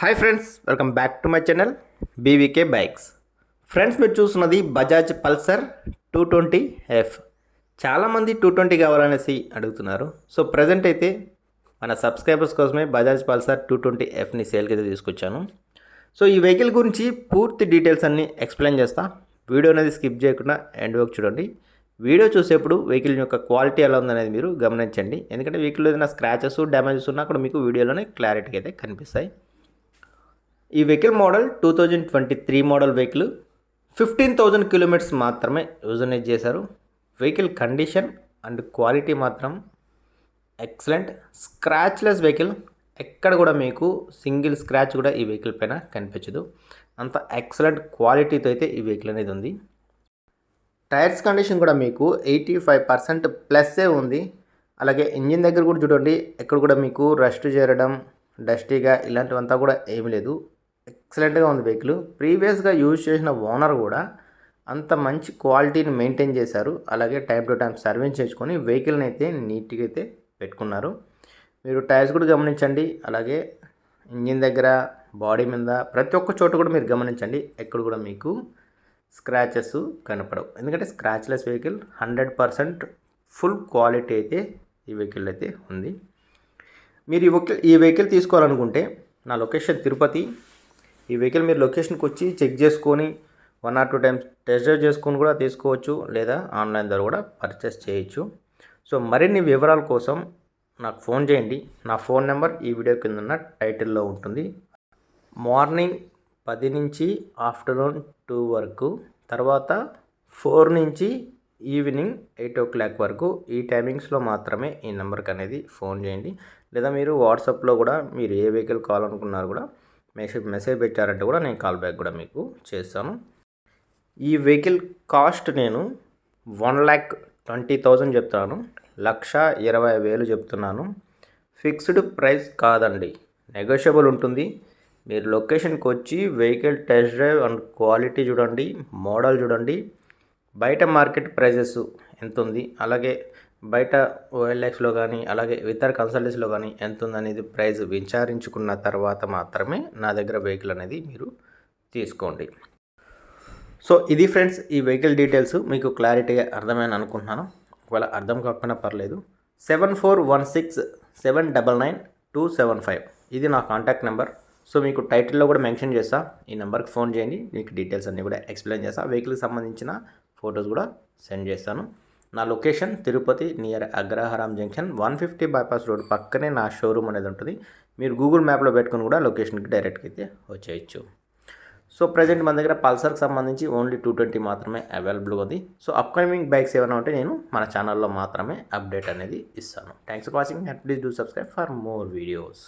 Hi friends welcome back to my channel BVK bikes friends మీరు చూస్తున్నది Bajaj Pulsar two twenty F చాలామంది two twenty కావాలనేసి అడుగుతున్నారు. So present అయితే మన సబ్స్క్రైబర్స్ కోసమే బజాజ్ పల్సర్ టూ ట్వంటీ ఎఫ్ని సేల్కి అయితే తీసుకొచ్చాను. సో ఈ వెహికల్ గురించి పూర్తి డీటెయిల్స్ అన్నీ ఎక్స్ప్లెయిన్ చేస్తా. వీడియో అనేది స్కిప్ చేయకుండా ఎండ్ వరకు చూడండి. వీడియో చూసేప్పుడు వెహికల్ యొక్క క్వాలిటీ ఎలా ఉందనేది మీరు గమనించండి. ఎందుకంటే వెహికల్ ఏదైనా స్క్రాచెస్ డ్యామేజెస్ ఉన్నా కూడా మీకు వీడియోలోనే క్లారిటీగా అయితే కనిపిస్తాయి. ఈ vehicle model two thousand twenty three model vehicle fifteen thousand kilometres మాత్రమే యూజనేజ్ చేశారు. వెహికల్ కండిషన్ అండ్ క్వాలిటీ మాత్రం ఎక్సలెంట్. Scratchless vehicle. ఎక్కడ కూడా మీకు సింగిల్ స్క్రాచ్ కూడా ఈ వెహికల్ పైన కనిపించదు. అంత ఎక్సలెంట్ క్వాలిటీతో అయితే ఈ వెహికల్ అనేది ఉంది. టైర్స్ కండిషన్ కూడా మీకు ఎయిటీ ఫైవ్ పర్సెంట్ ప్లస్సే ఉంది. అలాగే ఇంజిన్ దగ్గర కూడా చూడండి ఎక్కడ కూడా మీకు రస్ట్ చేరడం డస్టీగా ఇలాంటివంతా కూడా ఏమీ లేదు. ఎక్సలెంట్గా ఉంది వెహికల్. ప్రీవియస్గా యూజ్ చేసిన ఓనర్ కూడా అంత మంచి క్వాలిటీని మెయింటైన్ చేశారు. అలాగే టైం టు టైం సర్వీస్ చేసుకొని వెహికల్ని అయితే నీట్గా అయితే పెట్టుకున్నారు. మీరు టైర్స్ కూడా గమనించండి. అలాగే ఇంజిన్ దగ్గర బాడీ మీద ప్రతి ఒక్క చోట కూడా మీరు గమనించండి. ఎక్కడ కూడా మీకు స్క్రాచెస్ కనపడవు. ఎందుకంటే scratchless vehicle hundred percent full quality అయితే ఈ వెహికల్ అయితే ఉంది. మీరు ఈ వెహికల్ ఈ వెహికల్ తీసుకోవాలనుకుంటే నా లొకేషన్ తిరుపతి ఈ వెహికల్ మీరు లొకేషన్కి వచ్చి చెక్ చేసుకొని one or two times test drive చేసుకొని కూడా తీసుకోవచ్చు లేదా ఆన్లైన్ ద్వారా కూడా పర్చేస్ చేయొచ్చు. సో మరిన్ని వివరాల కోసం నాకు ఫోన్ చేయండి. నా ఫోన్ నెంబర్ ఈ వీడియో కింద ఉన్న టైటిల్లో ఉంటుంది. మార్నింగ్ పది నుంచి ఆఫ్టర్నూన్ టూ వరకు తర్వాత ఫోర్ నుంచి ఈవినింగ్ ఎయిట్ ఓ క్లాక్ వరకు ఈ టైమింగ్స్లో మాత్రమే ఈ నెంబర్కి అనేది ఫోన్ చేయండి. లేదా మీరు వాట్సాప్లో కూడా మీరు ఏ వెహికల్ కావాలనుకున్నారు కూడా మెసేజ్ మెసేజ్ పెట్టారంటే కూడా నేను కాల్ బ్యాక్ కూడా మీకు చేస్తాను. ఈ వెహికల్ కాస్ట్ నేను వన్ ల్యాక్ ట్వంటీ థౌజండ్ చెప్తాను. లక్ష ఇరవై వేలు చెప్తున్నాను. ఫిక్స్డ్ ప్రైస్ కాదండి. నెగోషియబుల్ ఉంటుంది. మీరు లొకేషన్కి వచ్చి vehicle test drive and quality చూడండి మోడల్ చూడండి బయట మార్కెట్ ప్రైజెస్ ఎంత ఉంది అలాగే బయట ఓఎల్ఎక్స్లో కానీ అలాగే ఇతర కన్సల్టెన్సీలో కానీ ఎంత ఉందనేది ప్రైస్ విచారించుకున్న తర్వాత మాత్రమే నా దగ్గర వెహికల్ అనేది మీరు తీసుకోండి. సో ఇది ఫ్రెండ్స్ ఈ వెహికల్ డీటెయిల్స్ మీకు క్లారిటీగా అర్థమైన అనుకుంటున్నాను. ఒకవేళ అర్థం కాకపోయినా పర్లేదు. Seven four one six seven double nine two seven five ఇది నా కాంటాక్ట్ నెంబర్. సో మీకు టైటిల్లో కూడా మెన్షన్ చేస్తా. ఈ నెంబర్కి ఫోన్ చేయండి. మీకు డీటెయిల్స్ అన్నీ కూడా ఎక్స్ప్లెయిన్ చేస్తా. వెహికల్కి సంబంధించిన ఫొటోస్ కూడా సెండ్ చేస్తాను. నా location Tirupati near Agraharam junction one fifty bypass road పక్కనే నా షోరూమ్ అనేది ఉంటుంది. మీరు గూగుల్ మ్యాప్లో పెట్టుకుని కూడా లొకేషన్కి డైరెక్ట్గా అయితే వచ్చేయచ్చు. సో ప్రజెంట్ మన దగ్గర పల్సర్కి సంబంధించి ఓన్లీ టూ ట్వంటీ మాత్రమే అవైలబుల్గా ఉంది. సో అప్కమింగ్ బైక్స్ ఏమైనా ఉంటే నేను మన ఛానల్లో మాత్రమే అప్డేట్ అనేది ఇస్తాను. Thanks for watching and please do subscribe for more videos.